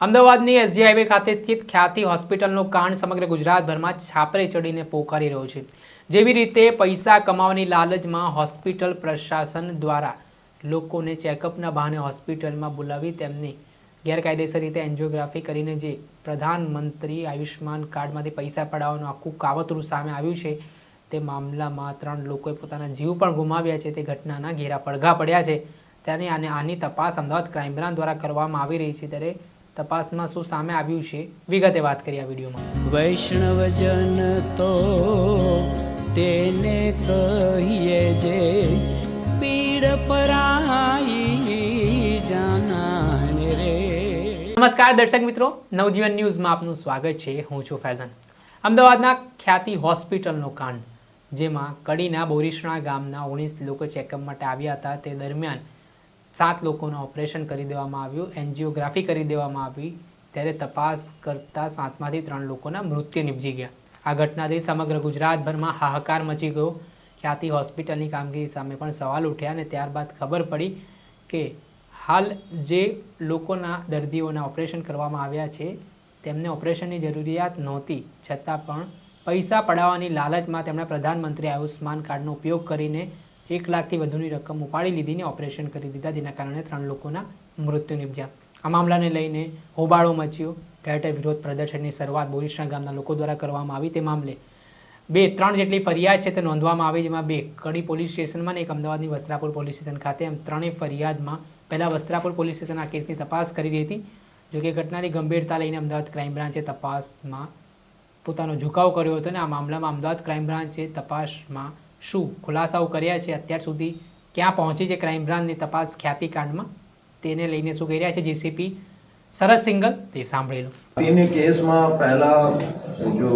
અમદાવાદની SG highway ખાતે સ્થિત ખ્યાતિ હોસ્પિટલનો કાંડ સમગ્ર ગુજરાતભરમાં છાપરે ચડીને પોકારી રહ્યો છે. જેવી રીતે પૈસા કમાવાની લાલચમાં હોસ્પિટલ પ્રશાસન દ્વારા લોકોને ચેકઅપના બહાને હોસ્પિટલમાં બોલાવી તેમને ગેરકાયદેસર રીતે એન્જિયોગ્રાફી કરીને જે પ્રધાનમંત્રી આયુષ્યમાન કાર્ડમાંથી પૈસા પડાવવાનું આખું કાવતરું સામે આવ્યું છે, તે મામલામાં ત્રણ લોકોએ પોતાના જીવ પણ ગુમાવ્યા છે. તે ઘટનાના ઘેરા પડઘા પડ્યા છે. ત્યારે આને આની તપાસ અમદાવાદ ક્રાઇમ બ્રાન્ચ દ્વારા કરવામાં આવી રહી છે. ત્યારે તપાસમાં શું સામે આવ્યું છે વિગતે વાત કરી આ વિડીયોમાં. વૈષ્ણવજન તો તેને કહીએ જે પીડ પરાઈ જાનાને રે. નમસ્કાર દર્શક મિત્રો નવજીવન ન્યૂઝમાં આપનું સ્વાગત છે. હું છું ફૈઝન. અમદાવાદના ખ્યાતિ હોસ્પિટલનો કાંડ જેમાં કડીના બોરીસણા ગામના ઓગણીસ લોકો ચેકઅપ માટે આવ્યા હતા. તે દરમિયાન સાત લોકોનું ઓપરેશન કરી દેવામાં આવ્યું, એન્જિયોગ્રાફી કરી દેવામાં આવી, ત્યારે તપાસ કરતા સાતમાંથી ત્રણ લોકોના મૃત્યુ નિપજી ગયા. આ ઘટનાથી સમગ્ર ગુજરાતભરમાં હાહાકાર મચી ગયો. ખ્યાતિ હોસ્પિટલની કામગીરી સામે પણ સવાલ ઉઠ્યા અને ત્યારબાદ ખબર પડી કે હાલ જે લોકોના દર્દીઓના ઓપરેશન કરવામાં આવ્યા છે, તેમને ઓપરેશનની જરૂરિયાત નહોતી. છતાં પણ પૈસા પડાવવાની લાલચમાં તેમણે પ્રધાનમંત્રી આયુષ્માન કાર્ડનો ઉપયોગ કરીને એક લાખથી વધુની રકમ ઉપાડી લીધીને ઓપરેશન કરી દીધા, જેના કારણે ત્રણ લોકોના મૃત્યુ નિપજ્યા. આ મામલાને લઈને હોબાળો મચ્યો. ઠેર વિરોધ પ્રદર્શનની શરૂઆત બોરીસણા ગામના લોકો દ્વારા કરવામાં આવી. તે મામલે બે, ત્રણ જેટલી ફરિયાદ છે તે નોંધવામાં આવી, જેમાં બે, કડી પોલીસ સ્ટેશનમાં અને એક અમદાવાદની વસ્ત્રાપુર પોલીસ સ્ટેશન ખાતે. એમ ત્રણેય ફરિયાદમાં પહેલાં વસ્ત્રાપુર પોલીસ સ્ટેશન આ કેસની તપાસ કરી રહી હતી. જોકે ઘટનાની ગંભીરતા લઈને અમદાવાદ ક્રાઇમ બ્રાન્ચે તપાસમાં પોતાનો ઝુકાવ કર્યો હતો અને આ મામલામાં અમદાવાદ ક્રાઇમ બ્રાન્ચે તપાસમાં શું ખુલાસાઓ કર્યા છે અત્યાર સુધી? ક્યાં પહોંચી છે ક્રાઇમ બ્રાન્ચની તપાસ ખ્યાતિકાંડમાં? તેને લઈને શું કરી રહ્યા છે જેસીપી સરસ સિંગલ, તે સાંભળી લો. તેની કેસમાં પહેલા જો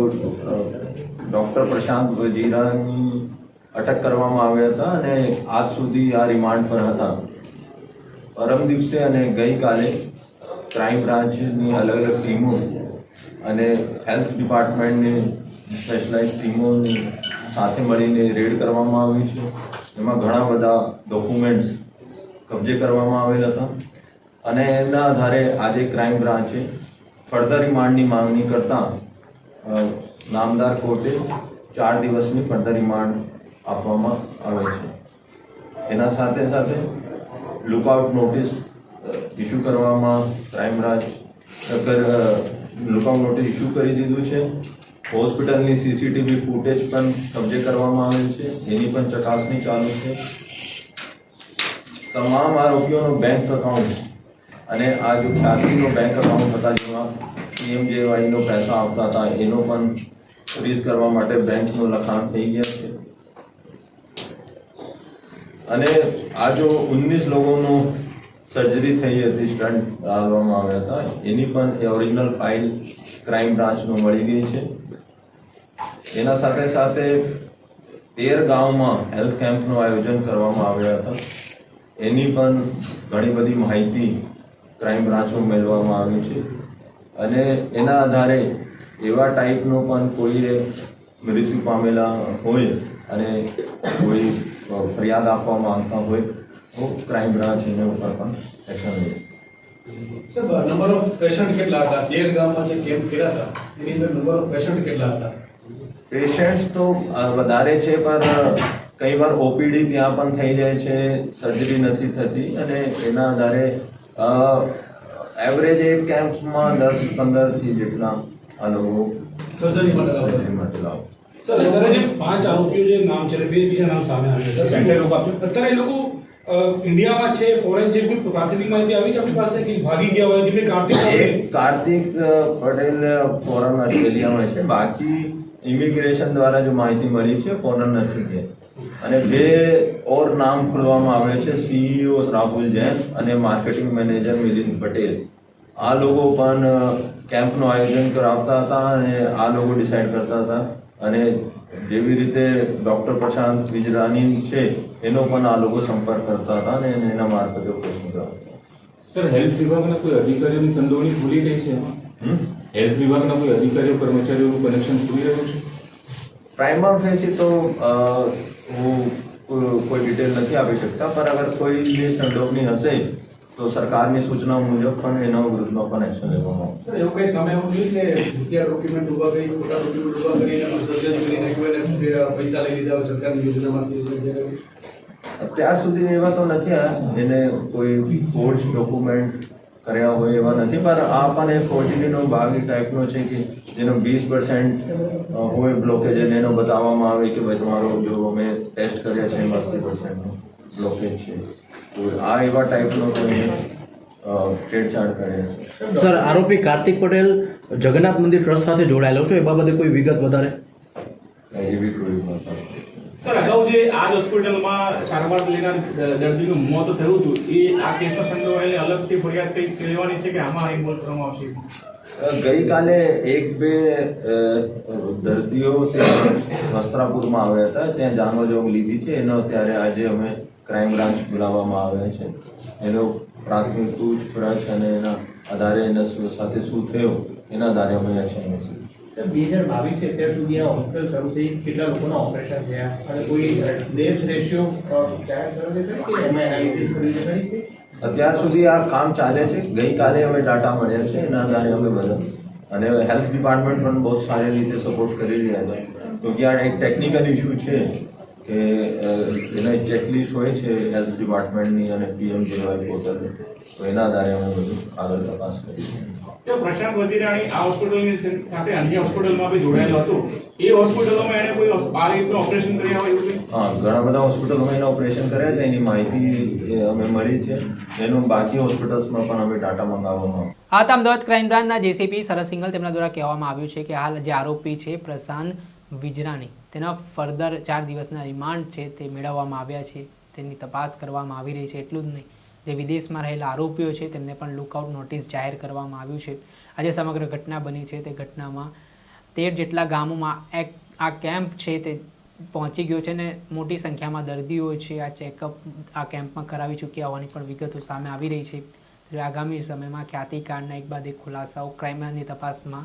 ડોક્ટર પ્રશાંત વજીરાની અટક કરવામાં આવ્યા હતા અને આજ સુધી આ રિમાન્ડ પર હતા. પરમ દિવસે અને ગઈકાલે ક્રાઇમ બ્રાન્ચની અલગ અલગ ટીમો અને હેલ્થ ડિપાર્ટમેન્ટની સ્પેશલાઇઝ ટીમોની સાથે મળીને રેડ કરવામાં આવી છે. એમાં ઘણા બધા ડોક્યુમેન્ટ્સ કબજે કરવામાં આવેલ હતા. અને એના આધારે આજે ક્રાઇમ બ્રાન્ચે ફર્ધર રિમાન્ડની માંગણી કરતાં નામદાર કોર્ટે ચાર દિવસની ફર્ધર રિમાન્ડ આપવામાં આવે છે. એના સાથે સાથે લુકઆઉટ નોટિસ ઇસ્યુ કરવામાં crime branch lookout notice issue કરી દીધું છે. હોસ્પિટલની સીસીટીવી ફૂટેજ પણ કબજે કરવામાં આવેલ છે. એની પણ ચકાસણી ચાલુ છે. તમામ આરોપીઓનો બેંક એકાઉન્ટ અને આ જો ખ્યાતિનો બેંક એકાઉન્ટ હતા, જેમાં પીએમજેવાયનો પૈસા આપતા હતા, એનો પણ ફ્રીઝ કરવા માટે બેંકનું લખાણ થઈ ગયા છે. અને આ જો ઓગણીસ લોકોનું સર્જરી થઈ હતી સ્ટન્ટ લાવવામાં આવ્યા હતા, એની પણ ઓરિજિનલ ફાઇલ ક્રાઇમ બ્રાન્ચનો મળી ગઈ છે. એના સાથે સાથે તેર ગામમાં હેલ્થ કેમ્પનું આયોજન કરવામાં આવ્યા હતા. એની પણ ઘણી બધી માહિતી ક્રાઇમ બ્રાન્ચમાં મેળવવામાં આવી છે. અને એના આધારે એવા ટાઈપનો પણ કોઈએ મૃત્યુ પામેલા હોય અને કોઈ ફરિયાદ આપવા માંગતા હોય તો ક્રાઇમ બ્રાન્ચ એના ઉપર પણ એક્શન લે. નંબર ઓફ પેશન્ટ કેટલા હતા? તેર ગામમાં જે કેમ્પ કર્યા હતા એની અંદર નંબર ઓફ પેશન્ટ કેટલા હતા? પેશન્ટ્સ તો વધારે છે પણ કઈ વાર ઓપીડી ત્યાં પણ થઈ જાય છે સર્જરી નથી થતી અને એના આધારે એવરેજ એક કેમ્પમાં દસ પંદરથી જેટલા આ લોકો સર્જરી માટે માટે લાવો. સર અત્યારે જે પાંચ આરોપીઓ જે નામ છે બે બીજા નામ સામે આવ્યા છે. સેન્ટર લોકો અત્યારે એ લોકો ઇન્ડિયામાં છે ફોરેન છે કોઈ પ્રાથમિક માહિતી આવી છે આપણી પાસે કે ભાગી ગયા હોય? જેમને કાર્તિક કાર્તિક પટેલ ફોરેન ઓસ્ટ્રેલિયામાં છે. બાકી ઇમિગ્રેશન દ્વારા જો માહિતી મળી છે ફોરેન નથી ગયા અને બે ઓર નામ ખોલવામાં આવે છે સીઈઓ રાહુલ જૈન અને માર્કેટિંગ મેનેજર મિલિંદ પટેલ. આ લોકો પણ કેમ્પનું આયોજન કરાવતા હતા અને આ લોકો ડિસાઇડ કરતા હતા. અને જેવી રીતે ડૉક્ટર પ્રશાંત વિજરાની છે, એનો પણ આ લોકો સંપર્ક કરતા હતા અને એના મારફતે પ્રશ્ન કરાવતા સર હેલ્થ વિભાગના કોઈ અધિકારીઓની સંડોવણી ખુલી રહી છે? હેલ્થ વિભાગના કોઈ અધિકારીઓ કર્મચારીઓનું કનેક્શન ખુલી રહ્યું છે? પ્રાઇમા ફેસી તો અ, હું કો- કોઈ ડિટેલ નથી આપી શકતા પણ અગર કોઈ જે સંડોવણી હશે તો સરકારની સૂચના મુજબ પણ એનો વિરુદ્ધમાં પણ એક્શન લેવામાં આવશે. સર એવું કઈ સામે એવું થયું કે રૂપિયા ડોક્યુમેન્ટ ઊભા કરી ખોટા ડોક્યુમેન્ટ ઊભા કરીને સર્જન કરી નાખ્યું અને પૈસા લઈ લીધા હોય સરકારની યોજનામાંથી અત્યાર સુધી એવા તો નથી આવ્યા એને કોઈ ફોર્જ ડોક્યુમેન્ટ કર્યા હોય એવા નથી પણ આ પણ એક ફોર્જરીનો ભાગ એ ટાઈપનો છે કે જેનો વીસ પર્સન્ટ હોય બ્લોકેજ અને એનો બતાવવામાં આવે કે ભાઈ તમારો જો અમે ટેસ્ટ કર્યા છે એમાં અસી પર્સન્ટનો બ્લોકેજ છે. તો આ એવા ટાઈપનો કોઈ છેડછાડ કરે છે. સર આરોપી કાર્તિક પટેલ જગન્નાથ મંદિર ટ્રસ્ટ સાથે જોડાયેલો છે? એ બાબતે કોઈ વિગત વધારે? એવી કોઈ વાત. સર, અગાઉ જે આ જ હોસ્પિટલમાં સારવાર લેનાર દર્દીનું મોત થયું હતું, એ આ કેસમાં સંડોવાયેલી અલગથી ફરિયાદ કંઈક લેવાની છે કે આમાં ઇન્વોલ્વ કરવામાં આવશે? ગઈકાલે એક બે દર્દીઓ ત્યાં વસ્ત્રાપુરમાં આવ્યા હતા, ત્યાં જાનવર જોગ લીધી છે. એનો ત્યારે આજે અમે ક્રાઇમ બ્રાન્ચ બોલાવવામાં આવ્યા છે. એનો પ્રાથમિક પૂછપરછ અને એના આધારે એના સાથે શું થયું, એના આધારે અમે એક્શન લઈશું બે હજાર બાવીસ અત્યાર સુધી આ હોસ્પિટલ શરૂ થઈ. કેટલા લોકોના ઓપરેશન થયા? અને કોઈ ડેથ રેશિયો જાહેર કર્યો છે કે એમાં એનાલિસિસ કરી શકાય છે અત્યાર સુધી આ કામ ચાલે છે. ગઈકાલે અમે ડાટા મળ્યા છે. એના આધારે અમે બધા. અને હેલ્થ ડિપાર્ટમેન્ટ પણ બહુ સારી રીતે સપોર્ટ કરી રહ્યા છે. ક્યોંકि આ એક ટેકનિકલ ઇશ્યુ છે. કે એને ચેકલિસ્ટ હોય છે હેલ્થ ડિપાર્ટમેન્ટની અને પીએમ જેવાય પોર્ટલ તો એના આધારે અમે બધું આગળ તપાસ કરી તો પ્રશાંત વધીરાણી આ હોસ્પિટલની સાથે અન્ય હોસ્પિટલમાં બી જોડાયેલો હતો. એ હોસ્પિટલોમાં એને કોઈ આ રીતનું ઓપરેશન કર્યા હોય એવું હા ઘણા બધા હોસ્પિટલોમાં એના ઓપરેશન કર્યા છે. એની માહિતી જે અમે મળી છે. એનું બાકી હોસ્પિટલ્સમાં પણ અમે ડાટા મંગાવવામાં. આ હતા અમદાવાદ ક્રાઇમ બ્રાન્ચના જેસીપી સરસ સિંગલ તેમના દ્વારા કહેવામાં આવ્યું છે કે હાલ જે આરોપી છે પ્રશાંત વિજરાણી. તેના ફર્ધર ચાર દિવસના રિમાન્ડ છે તે મેળવવામાં આવ્યા છે. તેની તપાસ કરવામાં આવી રહી છે, એટલું જ નહીં. જે વિદેશમાં રહેલા આરોપીઓ છે, તેમને પણ લુકઆઉટ નોટિસ જાહેર કરવામાં આવ્યું છે. આજે સમગ્ર ઘટના બની છે, તે ઘટનામાં તેર જેટલા ગામોમાં એક, આ કેમ્પ છે તે પહોંચી ગયો છે ને મોટી સંખ્યામાં દર્દીઓ છે, આ ચેકઅપ, આ કેમ્પમાં કરાવી ચૂક્યા હોવાની પણ વિગતો સામે આવી રહી છે. આગામી સમયમાં ખ્યાતિકાંડના એક બાદ એક ખુલાસાઓ ક્રાઇમની તપાસમાં